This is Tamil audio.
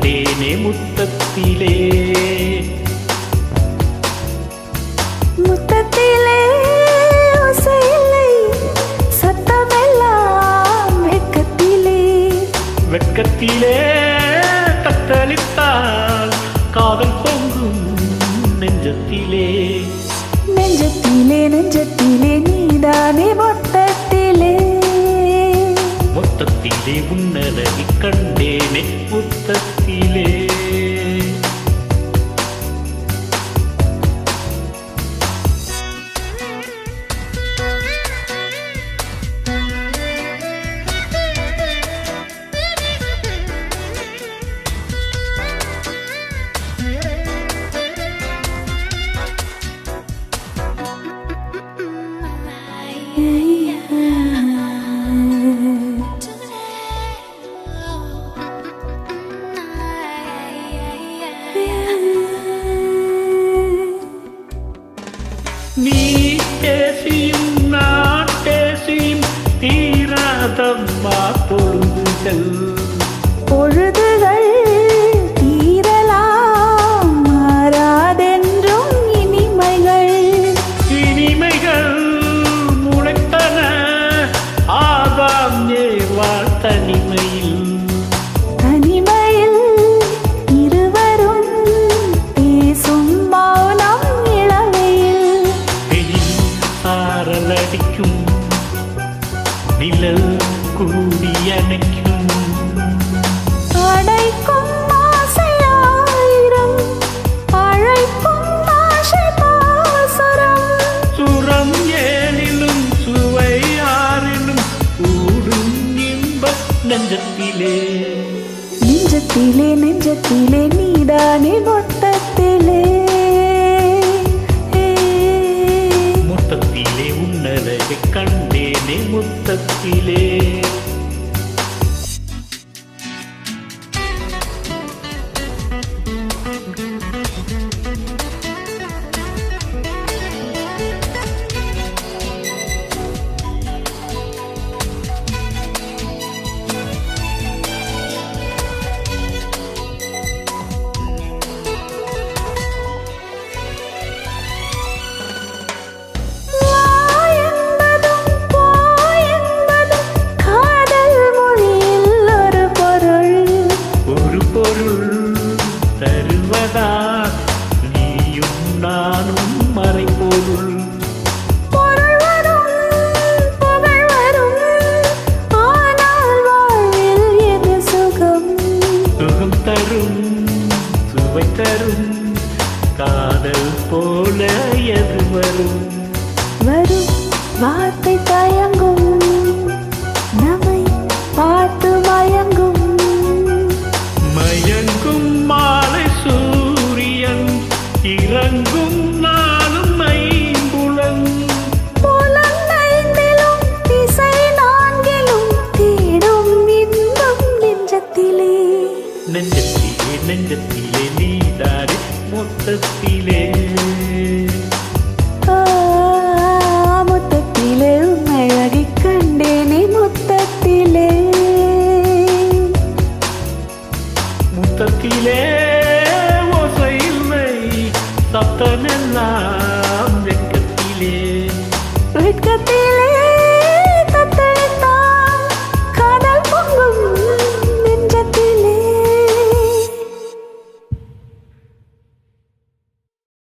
கண்டேனே முத்தத்திலே. முத்தத்திலே tell நெஞ்சத்திலே. நெஞ்சத்திலே நெஞ்சத்திலே நீதானே மொத்தத்திலே. முத்தத்திலே உன்னதையை கண்டேனே முத்தத்திலே. வரும். வரும் வார்த்தை தயங்கும். நம்மை பார்த்து மயங்கும். மயங்கும் மாலை சூரியன் இறங்கும் நாளும் மைம்புலன் புலங்கைந்திலும் திசை நான்கிலும் தேடும் இன்பம் நெஞ்சத்திலே. நெஞ்சத்திலே நெஞ்சத்திலே மொத்தத்திலே. ಸತ್ತನೆಲ್ಲ